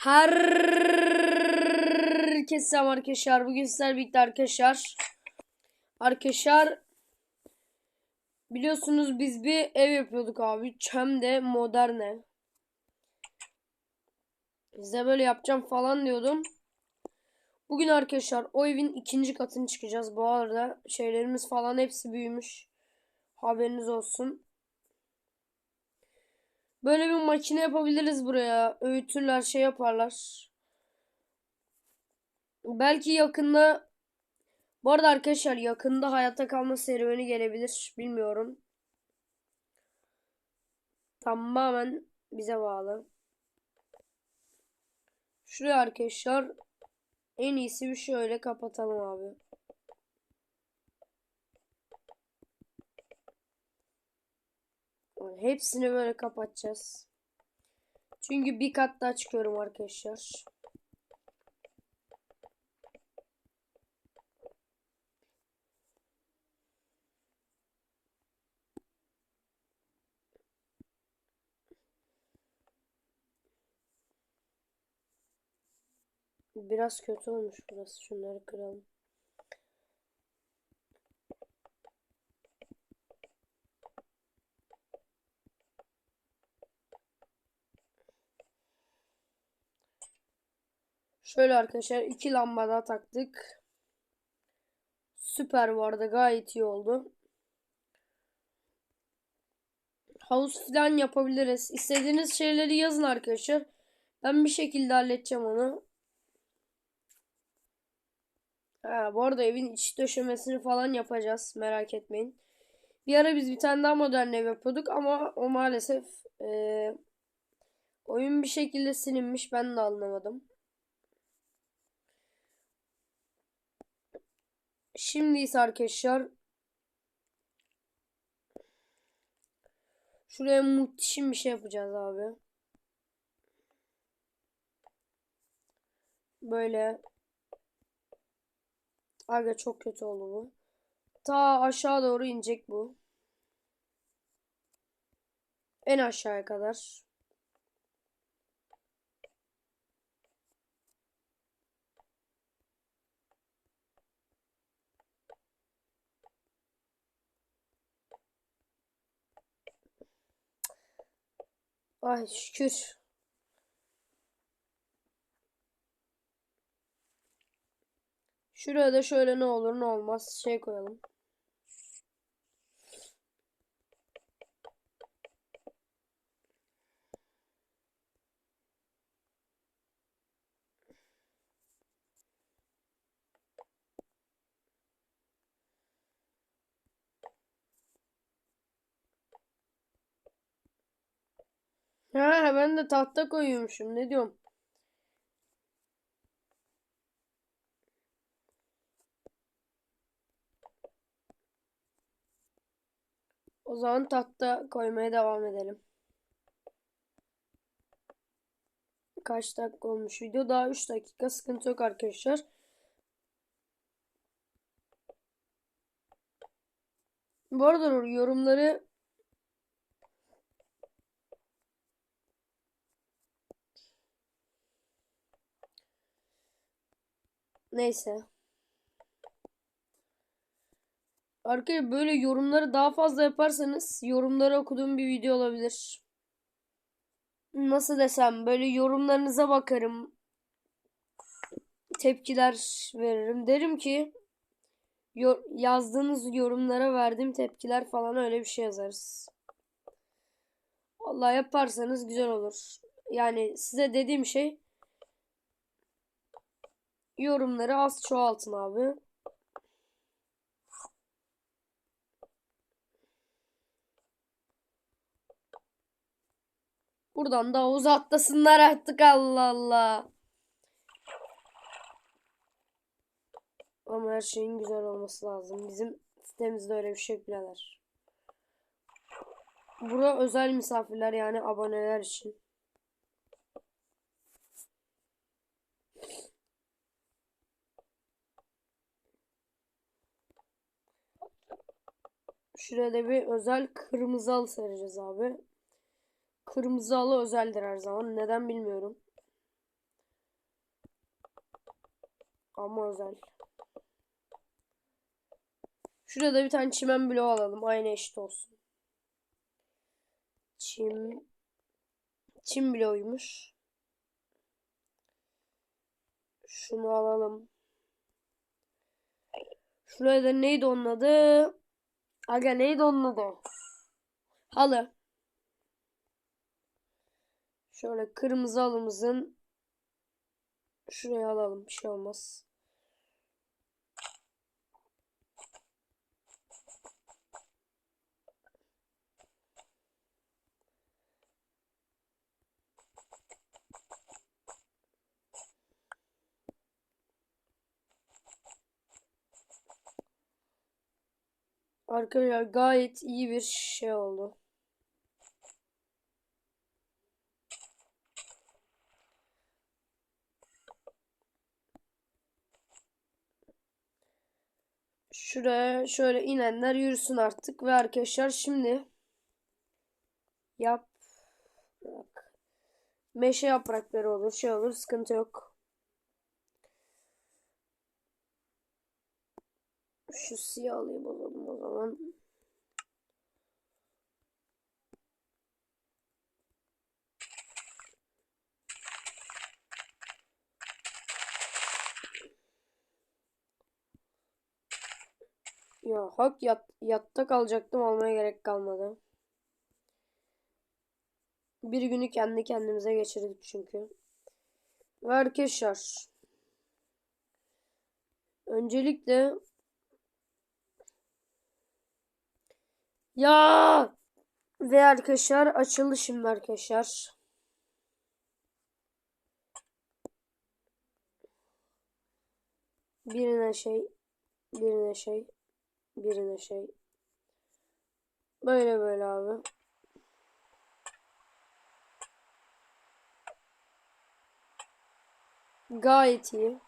Herkese selam arkadaşlar. Bugün sizlerle birlikte arkadaşlar. Arkadaşlar biliyorsunuz biz bir ev yapıyorduk abi. Hem de modern ev. Size böyle yapacağım falan diyordum. Bugün arkadaşlar o evin ikinci katını çıkacağız. Bu arada şeylerimiz falan hepsi büyümüş. Haberiniz olsun. Böyle bir makine yapabiliriz buraya. Öğütürler, şey yaparlar. Belki yakında bu arada arkadaşlar yakında hayatta kalma serüveni gelebilir. Bilmiyorum. Tamamen bize bağlı. Şuraya arkadaşlar en iyisi bir şöyle kapatalım abi. Hepsini böyle kapatacağız. Çünkü bir kat daha çıkıyorum arkadaşlar. Biraz kötü olmuş burası. Şunları kıralım. Şöyle arkadaşlar iki lamba daha taktık. Süper vardı. Gayet iyi oldu. Havuz falan yapabiliriz. İstediğiniz şeyleri yazın arkadaşlar. Ben bir şekilde halledeceğim onu. Ha, bu arada evin iç döşemesini falan yapacağız. Merak etmeyin. Bir ara biz bir tane daha modern ev yapıyorduk ama o maalesef e, oyun bir şekilde silinmiş. Ben de anlamadım. Şimdi ise arkadaşlar şuraya muhteşem bir şey yapacağız abi. Böyle Aga çok kötü oldu bu. Ta aşağı doğru inecek bu. En aşağıya kadar. Ay şükür. Şuraya da şöyle ne olur ne olmaz şey koyalım. Ha ben de tahta koyuyormuşum. Ne diyorum? O zaman tahta koymaya devam edelim. Kaç dakika olmuş video? Daha 3 dakika. Sıkıntı yok arkadaşlar. Bu arada yorumları Neyse. Arkaya böyle yorumları daha fazla yaparsanız yorumları okuduğum bir video olabilir. Nasıl desem böyle yorumlarınıza bakarım. Tepkiler veririm. Derim ki yazdığınız yorumlara verdiğim tepkiler falan öyle bir şey yazarız. Allah yaparsanız güzel olur. Yani size dediğim şey yorumları az çoğaltın abi. Buradan da havuz artık Allah Allah. Ama her şeyin güzel olması lazım. Bizim sitemizde öyle bir şey birader. Bura özel misafirler yani aboneler için. Şuraya da bir özel kırmızı halı sereceğiz abi. Kırmızı halı özeldir her zaman. Neden bilmiyorum. Ama özel. Şurada bir tane çimen bloğu alalım. Aynı eşit olsun. Çim. Çim bloğuymuş. Şunu alalım. Şuraya da neydi onun adı? Aga neydi onun adı? Halı. Şöyle kırmızı halımızın şuraya alalım. Bir şey olmaz. Arkadaşlar gayet iyi bir şey oldu. Şuraya şöyle inenler yürüsün artık ve arkadaşlar şimdi yap meşe yaprakları olur şey olur sıkıntı yok. Şu siyah alayım zaman, o zaman. Ya hak yat, yatta kalacaktım almaya gerek kalmadı. Bir günü kendi kendimize geçirdik çünkü. Ve arkadaşlar öncelikle ya ve arkadaşlar açıldı arkadaşlar. Birine şey, birine şey, birine şey. Böyle böyle abi. Gayet iyi.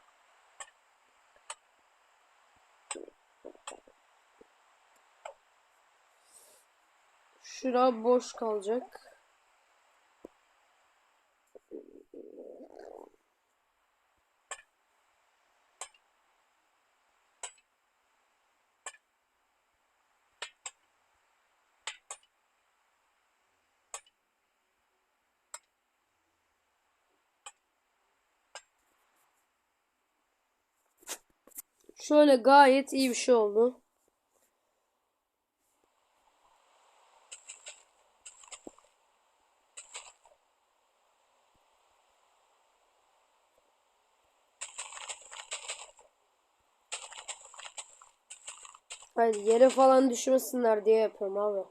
Şura boş kalacak. Şöyle gayet iyi bir şey oldu. Yere falan düşmesinler diye yapıyorum abi.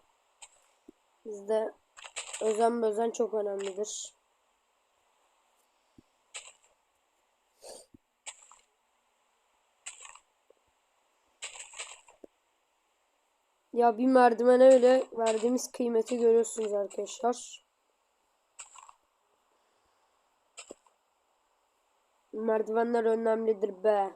Bizde özen özen çok önemlidir. Ya bir merdivene öyle verdiğimiz kıymeti görüyorsunuz arkadaşlar. Merdivenler önemlidir be.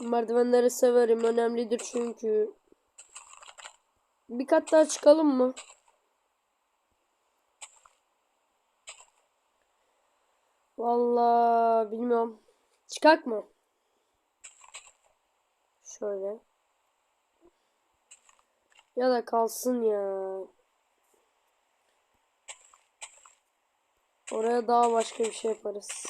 Merdivenleri severim. Önemlidir çünkü. Bir kat daha çıkalım mı? Vallahi bilmiyorum. Çıkak mı? Şöyle. Ya da kalsın ya. Oraya daha başka bir şey yaparız.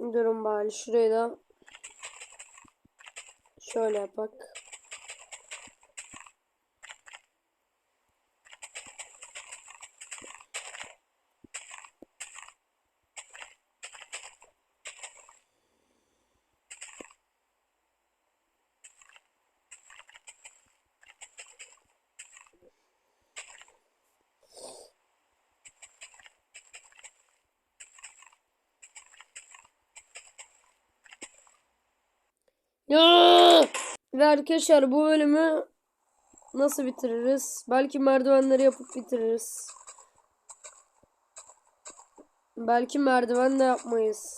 Durun bari şurayı da şöyle yapak. Ve arkadaşlar bu bölümü nasıl bitiririz? Belki merdivenleri yapıp bitiririz. Belki merdiven de yapmayız.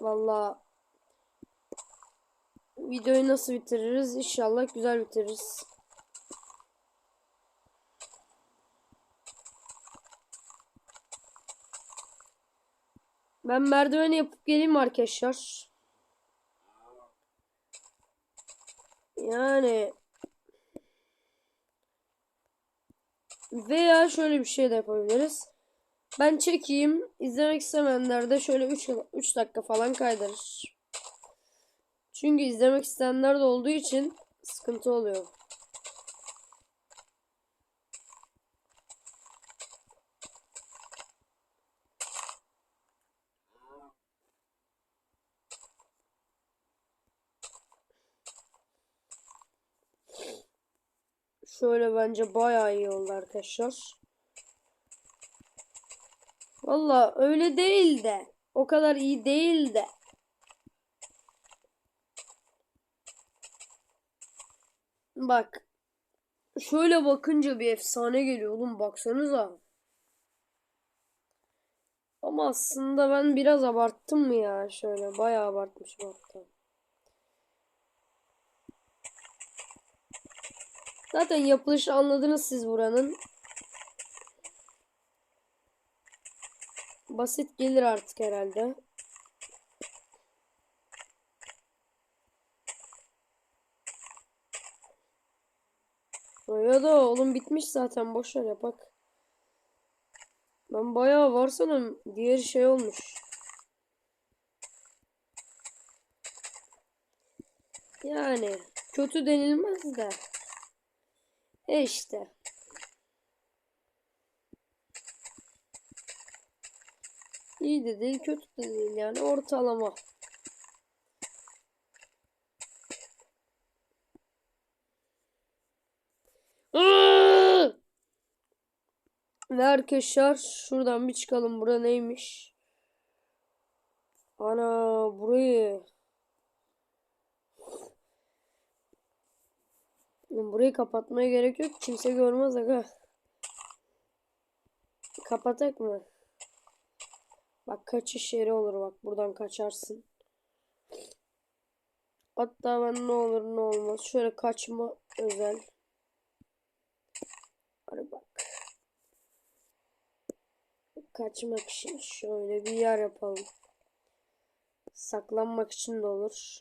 Vallahi videoyu nasıl bitiririz? İnşallah güzel bitiririz. Ben merdiveni yapıp geleyim arkadaşlar. Yani veya şöyle bir şey de yapabiliriz. Ben çekeyim. izlemek istemeyenler de şöyle 3 3 dakika falan kaydırır. Çünkü izlemek isteyenler de olduğu için sıkıntı oluyor. Şöyle bence bayağı iyi oldu arkadaşlar. Valla öyle değil de. O kadar iyi değil de. Bak. Şöyle bakınca bir efsane geliyor oğlum baksanıza. Ama aslında ben biraz abarttım mı ya şöyle bayağı abartmışım hatta. Zaten yapılışı anladınız siz buranın. Basit gelir artık herhalde. Ya da oğlum bitmiş zaten boş ver yapak. Ben bayağı varsanım diğer şey olmuş. Yani kötü denilmez de. E işte. İyi de değil, kötü de değil yani ortalama. Ve arkadaşlar şuradan bir çıkalım. Bura neymiş? Ana burayı. Burayı kapatmaya gerek yok. Kimse görmez aga. Kapatak mı? Bak kaçış yeri olur bak. Buradan kaçarsın. Hatta ben ne olur ne olmaz. Şöyle kaçma özel. Hadi bak. Kaçmak için şöyle bir yer yapalım. Saklanmak için de olur.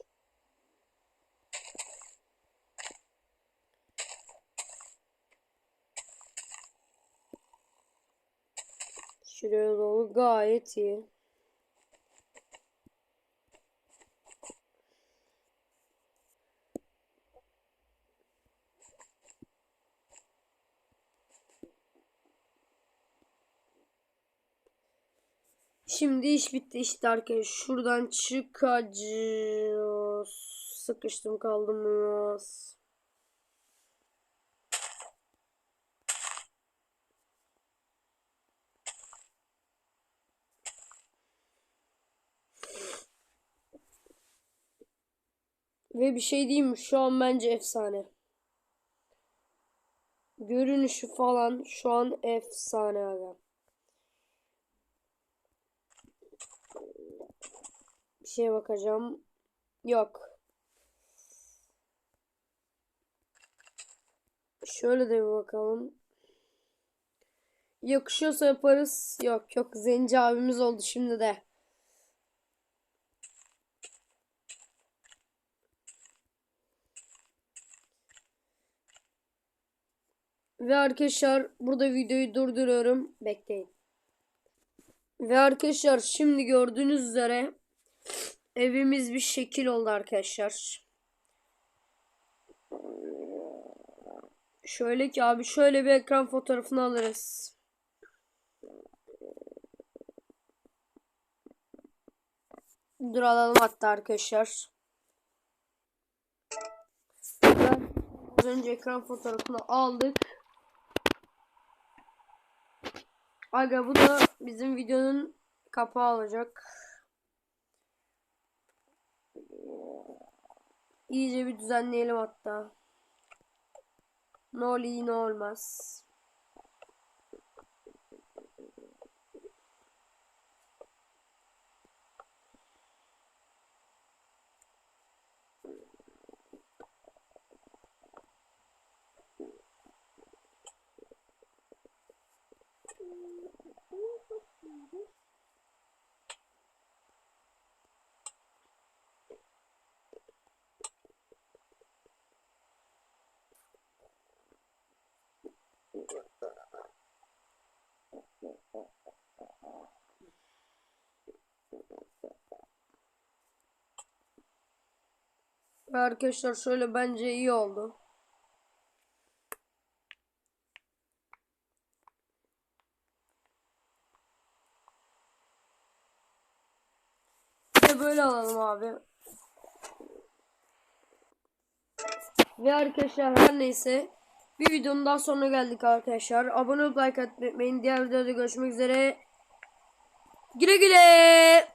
Şuraya doğru gayet iyi. Şimdi iş bitti işte arkadaşlar. Şuradan çıkacağız. Sıkıştım kaldım biraz. Ve bir şey diyeyim mi? Şu an bence efsane. Görünüşü falan şu an efsane aga. Bir şeye bakacağım. Yok. Şöyle de bir bakalım. Yakışıyorsa yaparız. Yok yok. Zenci abimiz oldu şimdi de. Ve arkadaşlar burada videoyu durduruyorum. Bekleyin. Ve arkadaşlar şimdi gördüğünüz üzere evimiz bir şekil oldu arkadaşlar. Şöyle ki abi şöyle bir ekran fotoğrafını alırız. Dur alalım hatta arkadaşlar. Az önce ekran fotoğrafını aldık. Aga bu da bizim videonun kapağı olacak. İyice bir düzenleyelim hatta. Ne oluyor ne olmaz. Arkadaşlar şöyle bence iyi oldu. Böyle alalım abi. Ve arkadaşlar her neyse bir videonun daha sonuna geldik arkadaşlar. Abone olup like atmayı unutmayın. Diğer videoda görüşmek üzere. Güle güle.